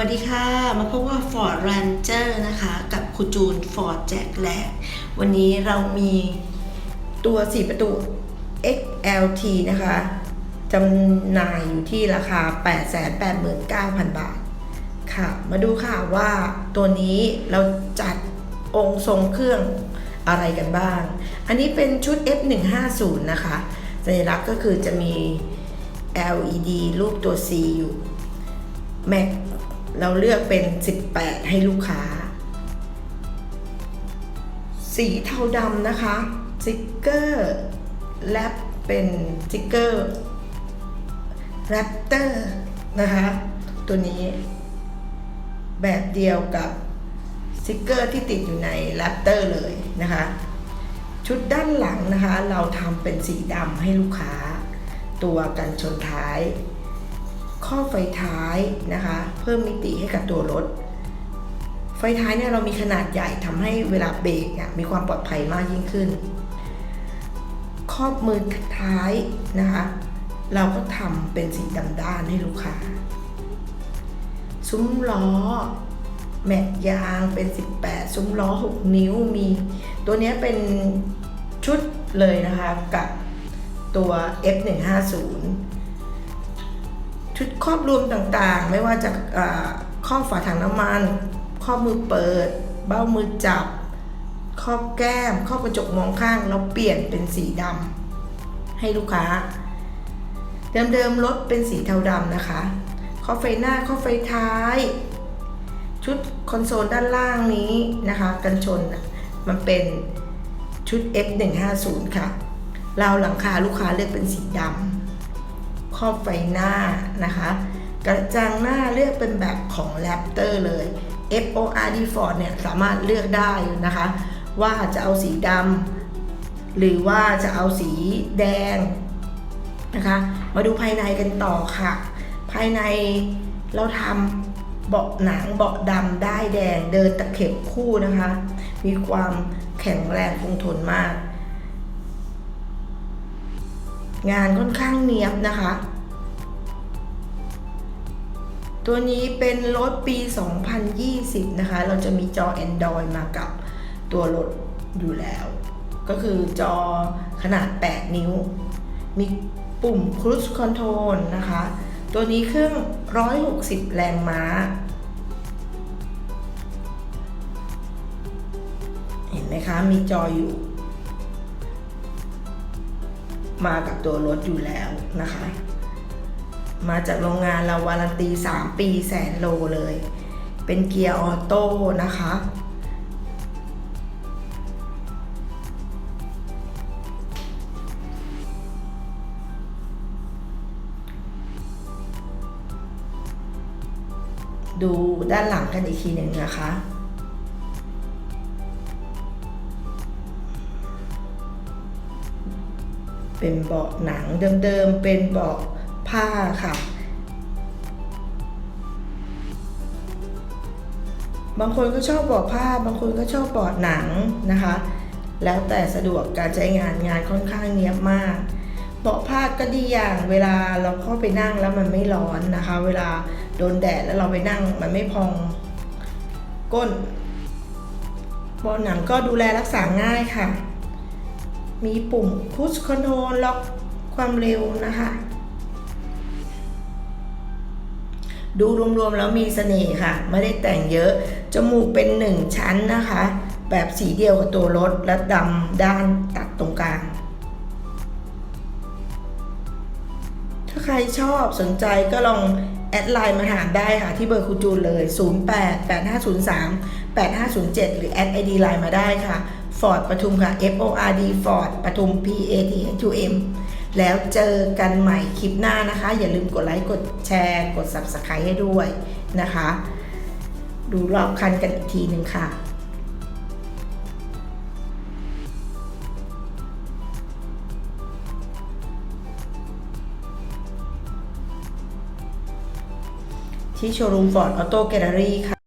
วัสดีค่ะ มาพบว่า Ford Ranger นะคะ กับครูจูน Ford แจกแลกวันนี้เรามีตัว 4 ประตู XLT นะคะจำหน่ายอยู่ที่ราคา 889,000 บาท ค่ะ มาดูค่ะว่าตัวนี้เราจัดองค์ทรงเครื่องอะไรกันบ้าง อันนี้เป็นชุด F150 นะคะ สัญลักษณ์ก็คือจะมี LED รูปตัว C อยู่แม็ก เราเลือกเป็น 18 ให้ลูกค้า สีเทาดำนะคะสติกเกอร์แรปเป็นสติกเกอร์แรปเตอร์นะคะ ตัวนี้แบบเดียวกับสติกเกอร์ที่ติดอยู่ในแรปเตอร์เลยนะคะ ชุดด้านหลังนะคะ เราทำเป็นสีดำให้ลูกค้า ตัวกันชนท้าย ข้อไฟท้ายนะคะ เพิ่มมิติให้กับตัวรถ ไฟท้ายเนี่ยเรามีขนาดใหญ่ทำให้เวลาเบรกเนี่ยมีความปลอดภัยมากยิ่งขึ้น ครอบมือท้ายนะคะ เราก็ทำเป็นสีดำด้านให้ลูกค้า ซุ้มล้อแม็กยางเป็น 18 ซุ้มล้อ 6 นิ้วมี ตัวเนี้ยเป็นชุดเลยนะคะกับตัว F150 ชุดครอบรวมต่างๆ ไม่ว่าจะครอบฝาถังน้ำมัน ครอบมือเปิด เบ้ามือจับ ครอบแก้ม ครอบกระจกมองข้างเราเปลี่ยนเป็นสีดำให้ลูกค้า เดิมๆรถเป็นสีเทาดำนะคะ ครอบไฟหน้า ครอบไฟท้าย ชุดคอนโซลด้านล่างนี้นะคะ กันชนมันเป็นชุด F150 ค่ะราวหลังคาลูกค้าเลือกเป็นสีดำ ครอบไฟหน้านะคะ กระจังหน้าเลือกเป็นแบบของ Raptor เลย FORD Ford เนี่ยสามารถเลือกได้นะคะ ว่าจะเอาสีดำหรือว่าจะเอาสีแดงนะคะ มาดูภายในกันต่อค่ะ ภายในเราทำเบาะหนังเบาะดำได้แดงเดินตะเข็บคู่นะคะ มีความแข็งแรงคงทนมาก งานค่อนข้างเนียบนะคะ ตัวนี้เป็นรถปี 2020 นะคะ เราจะมีจอ Android มากับตัวรถอยู่แล้ว ก็คือจอขนาด 8 นิ้ว มีปุ่ม Cruise Control นะคะ ตัวนี้เครื่อง 160 แรงม้า เห็นไหมคะ มีจออยู่ มากับตัวรถอยู่แล้วนะคะ มาจากโรงงานเราวารันตี 3 ปีแสนโลเลย เป็นเกียร์ออโต้นะคะ ดูด้านหลังกันอีกทีหนึ่งนะคะเป็นเบาะหนังเดิมๆ เป็นเบาะ ผ้าค่ะ บางคนก็ชอบเบาผ้า บางคนก็ชอบเบาหนังนะคะ แล้วแต่สะดวกการใช้งานงานค่อนข้างเนียบมากเบาะผ้าก็ดีอย่างเวลาเราเข้าไปนั่งแล้วมันไม่ร้อนนะคะ เวลาโดนแดดแล้วเราไปนั่งมันไม่พองก้นเบาะหนังก็ดูแลรักษาง่ายค่ะ มีปุ่มพุชคอนโทรลล็อกความเร็วนะคะ ดูรวมๆแล้วมีเสน่ห์ค่ะ ไม่ได้แต่งเยอะ จมูกเป็นหนึ่งชั้นนะคะ แบบสีเดียวกับตัวรถและดำด้านตัดตรงกลาง ถ้าใครชอบสนใจก็ลองแอดไลน์มาถามได้ค่ะ ที่เบอร์คุณจูนเลย 08 8503 8507 หรือแอดไอดีไลน์มาได้ค่ะ Ford ปทุมค่ะ F O R D Ford ปทุม P A T H U M แล้วเจอกันใหม่คลิปหน้านะคะ อย่าลืมกดไลค์กดแชร์กด Subscribe ให้ด้วยนะคะ ดูรอบคันกันอีกทีหนึ่งค่ะที่โชว์รูม Ford Auto Gallery ค่ะ